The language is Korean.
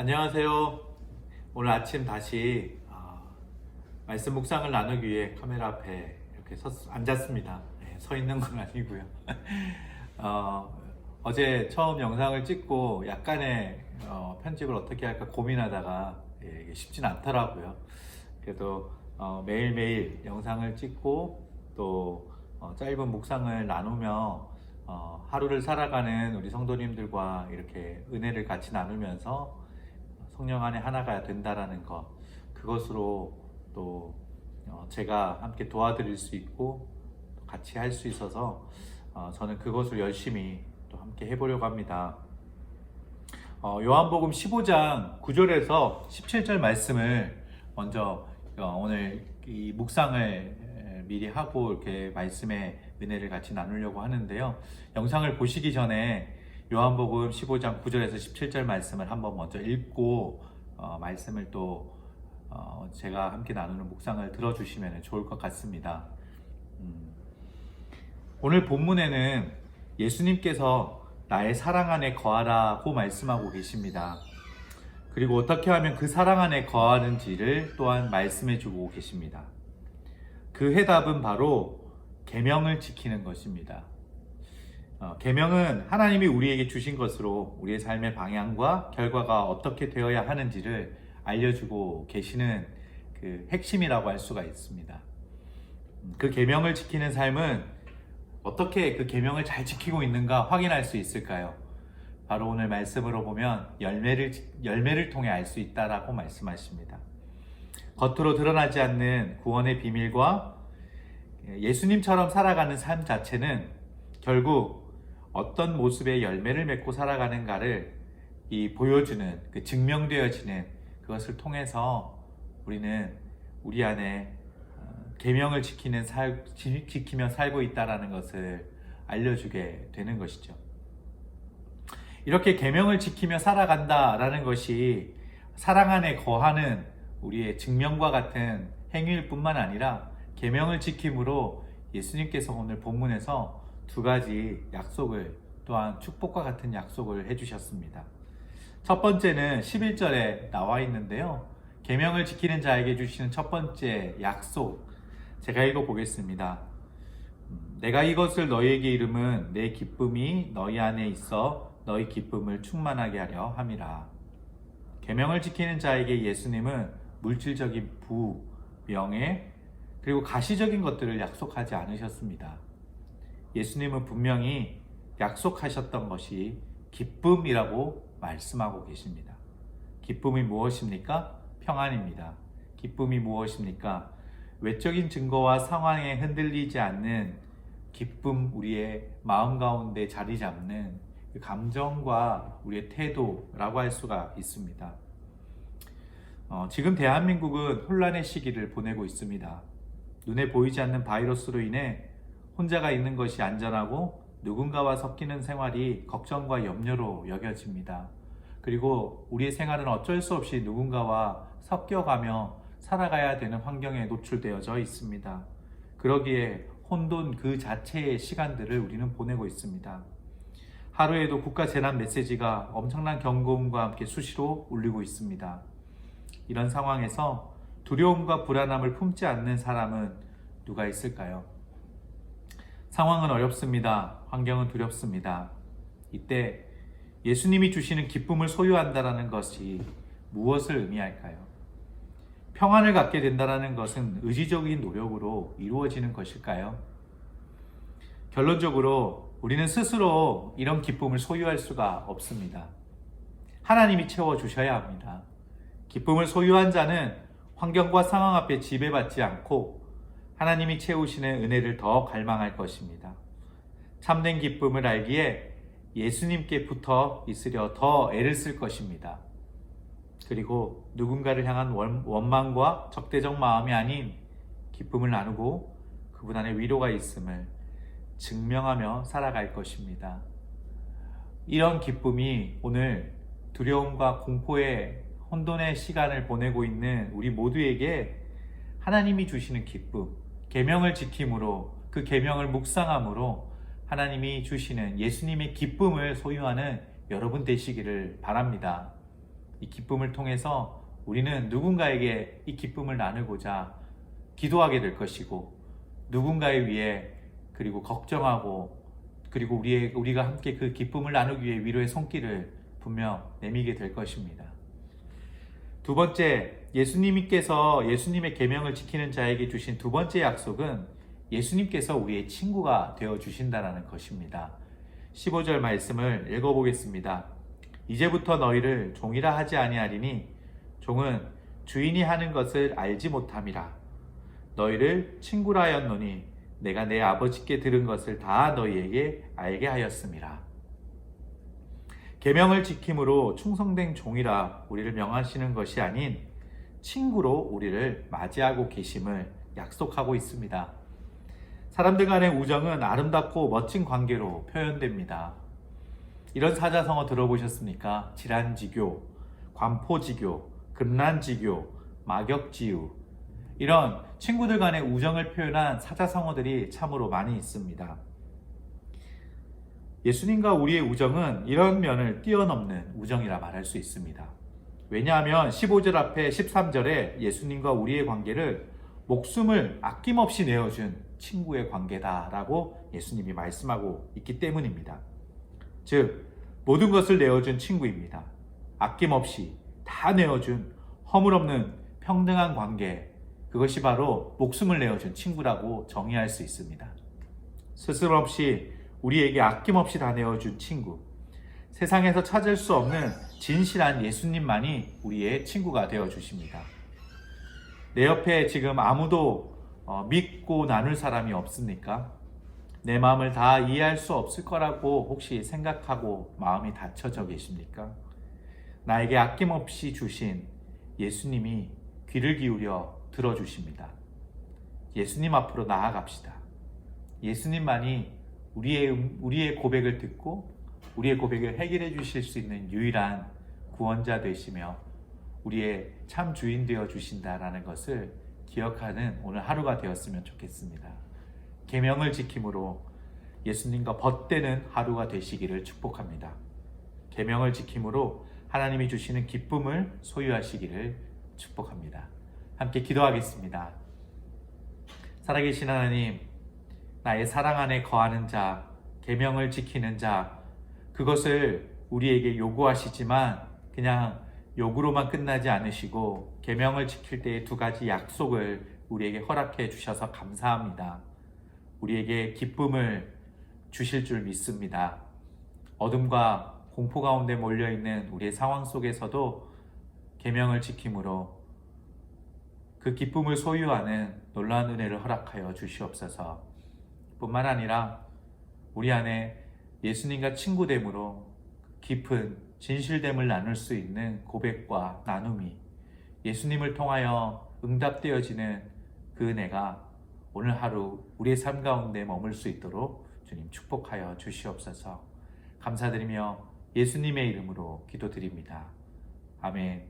안녕하세요. 오늘 아침 다시 어, 말씀 묵상을 나누기 위해 카메라 앞에 이렇게 섰, 앉았습니다. 네, 서 있는 건 아니고요. 어, 어제 처음 영상을 찍고 약간의 어, 편집을 어떻게 할까 고민하다가 예, 이게 쉽진 않더라고요. 그래도 어, 매일매일 영상을 찍고 또 어, 짧은 묵상을 나누며 어, 하루를 살아가는 우리 성도님들과 이렇게 은혜를 같이 나누면서 성령 안에 하나가 된다라는 것 그것으로 또 어, 제가 함께 도와드릴 수 있고 또 같이 할 수 있어서 어, 저는 그것을 열심히 또 함께 해보려고 합니다. 어, 요한복음 15장 9절에서 17절 말씀을 먼저 어, 오늘 이 묵상을 에, 미리 하고 이렇게 말씀의 은혜를 같이 나누려고 하는데요. 영상을 보시기 전에 요한복음 15장 9절에서 17절 말씀을 한번 먼저 읽고 어, 말씀을 또 어, 제가 함께 나누는 묵상을 들어주시면 좋을 것 같습니다. 음, 오늘 본문에는 예수님께서 나의 사랑 안에 거하라고 말씀하고 계십니다. 그리고 어떻게 하면 그 사랑 안에 거하는지를 또한 말씀해 주고 계십니다. 그 해답은 바로 계명을 지키는 것입니다. 어, 계명은 하나님이 우리에게 주신 것으로 우리의 삶의 방향과 결과가 어떻게 되어야 하는지를 알려주고 계시는 그 핵심이라고 할 수가 있습니다. 음, 그 계명을 지키는 삶은 어떻게 그 계명을 잘 지키고 있는가 확인할 수 있을까요? 바로 오늘 말씀으로 보면 열매를 열매를 통해 알 수 있다라고 말씀하십니다. 겉으로 드러나지 않는 구원의 비밀과 예수님처럼 살아가는 삶 자체는 결국 어떤 모습의 열매를 맺고 살아가는가를 이 보여주는 그 증명되어지는 그것을 통해서 우리는 우리 안에 어, 계명을 지키는 살 지- 지키며 살고 있다라는 것을 알려주게 되는 것이죠. 이렇게 계명을 지키며 살아간다라는 것이 사랑 안에 거하는 우리의 증명과 같은 행위일 뿐만 아니라 계명을 지킴으로 예수님께서 오늘 본문에서 두 가지 약속을 또한 축복과 같은 약속을 해주셨습니다. 첫 번째는 11절에 나와 있는데요. 계명을 지키는 자에게 주시는 첫 번째 약속 제가 읽어 보겠습니다. 음, 내가 이것을 너희에게 이름은 내 기쁨이 너희 안에 있어 너희 기쁨을 충만하게 하려 함이라. 계명을 지키는 자에게 예수님은 물질적인 부, 명예, 그리고 가시적인 것들을 약속하지 않으셨습니다. 예수님은 분명히 약속하셨던 것이 기쁨이라고 말씀하고 계십니다. 기쁨이 무엇입니까? 평안입니다. 기쁨이 무엇입니까? 외적인 증거와 상황에 흔들리지 않는 기쁨, 우리의 마음 가운데 자리 잡는 그 감정과 우리의 태도라고 할 수가 있습니다. 어, 지금 대한민국은 혼란의 시기를 보내고 있습니다. 눈에 보이지 않는 바이러스로 인해 혼자가 있는 것이 안전하고 누군가와 섞이는 생활이 걱정과 염려로 여겨집니다. 그리고 우리의 생활은 어쩔 수 없이 누군가와 섞여가며 살아가야 되는 환경에 노출되어져 있습니다. 그러기에 혼돈 그 자체의 시간들을 우리는 보내고 있습니다. 하루에도 국가 재난 메시지가 엄청난 경고음과 함께 수시로 울리고 있습니다. 이런 상황에서 두려움과 불안함을 품지 않는 사람은 누가 있을까요? 상황은 어렵습니다. 환경은 두렵습니다. 이때 예수님이 주시는 기쁨을 소유한다라는 것이 무엇을 의미할까요? 평안을 갖게 된다라는 것은 의지적인 노력으로 이루어지는 것일까요? 결론적으로 우리는 스스로 이런 기쁨을 소유할 수가 없습니다. 하나님이 채워 주셔야 합니다. 기쁨을 소유한 자는 환경과 상황 앞에 지배받지 않고 하나님이 채우시는 은혜를 더 갈망할 것입니다. 참된 기쁨을 알기에 예수님께 붙어 있으려 더 애를 쓸 것입니다. 그리고 누군가를 향한 원- 원망과 적대적 마음이 아닌 기쁨을 나누고 그분 안에 위로가 있음을 증명하며 살아갈 것입니다. 이런 기쁨이 오늘 두려움과 공포의 혼돈의 시간을 보내고 있는 우리 모두에게 하나님이 주시는 기쁨, 계명을 지킴으로 그 계명을 묵상함으로 하나님이 주시는 예수님의 기쁨을 소유하는 여러분 되시기를 바랍니다. 이 기쁨을 통해서 우리는 누군가에게 이 기쁨을 나누고자 기도하게 될 것이고 누군가에 위해 그리고 걱정하고 그리고 우리의 우리가 함께 그 기쁨을 나누기 위해 위로의 손길을 분명 내미게 될 것입니다. 두 번째, 예수님께서 예수님의 계명을 지키는 자에게 주신 두 번째 약속은 예수님께서 우리의 친구가 되어 주신다라는 것입니다. 15절 말씀을 읽어 보겠습니다. 이제부터 너희를 종이라 하지 아니하리니 종은 주인이 하는 것을 알지 못함이라. 너희를 친구라 하였노니 내가 내 아버지께 들은 것을 다 너희에게 알게 하였음이라. 계명을 지킴으로 충성된 종이라 우리를 명하시는 것이 아닌 친구로 우리를 맞이하고 계심을 약속하고 있습니다. 사람들 간의 우정은 아름답고 멋진 관계로 표현됩니다. 이런 사자성어 들어보셨습니까? 질환지교, 관포지교, 금란지교, 막역지유 이런 친구들 간의 우정을 표현한 사자성어들이 참으로 많이 있습니다. 예수님과 우리의 우정은 이런 면을 뛰어넘는 우정이라 말할 수 있습니다. 왜냐하면 15절 앞에 13절에 예수님과 우리의 관계를 목숨을 아낌없이 내어준 친구의 관계다라고 예수님이 말씀하고 있기 때문입니다. 즉, 모든 것을 내어준 친구입니다. 아낌없이 다 내어준 허물없는 평등한 관계, 그것이 바로 목숨을 내어준 친구라고 정의할 수 있습니다. 스스럼 없이 우리에게 아낌없이 다 내어준 친구. 세상에서 찾을 수 없는 진실한 예수님만이 우리의 친구가 되어 주십니다. 내 옆에 지금 아무도 어, 믿고 나눌 사람이 없습니까? 내 마음을 다 이해할 수 없을 거라고 혹시 생각하고 마음이 닫혀져 계십니까? 나에게 아낌없이 주신 예수님이 귀를 기울여 들어주십니다. 예수님 앞으로 나아갑시다. 예수님만이 우리의, 우리의 고백을 듣고 우리의 고백을 해결해 주실 수 있는 유일한 구원자 되시며 우리의 참 주인 되어 주신다라는 것을 기억하는 오늘 하루가 되었으면 좋겠습니다. 계명을 지킴으로 예수님과 벗되는 하루가 되시기를 축복합니다. 계명을 지킴으로 하나님이 주시는 기쁨을 소유하시기를 축복합니다. 함께 기도하겠습니다. 살아계신 하나님, 나의 사랑 안에 거하는 자, 계명을 지키는 자, 그것을 우리에게 요구하시지만 그냥 요구로만 끝나지 않으시고 계명을 지킬 때의 두 가지 약속을 우리에게 허락해 주셔서 감사합니다. 우리에게 기쁨을 주실 줄 믿습니다. 어둠과 공포 가운데 몰려 있는 우리의 상황 속에서도 계명을 지킴으로 그 기쁨을 소유하는 놀라운 은혜를 허락하여 주시옵소서. 뿐만 아니라 우리 안에 예수님과 친구됨으로 깊은 진실됨을 나눌 수 있는 고백과 나눔이 예수님을 통하여 응답되어지는 그 은혜가 오늘 하루 우리의 삶 가운데 머물 수 있도록 주님 축복하여 주시옵소서 감사드리며 예수님의 이름으로 기도드립니다. 아멘.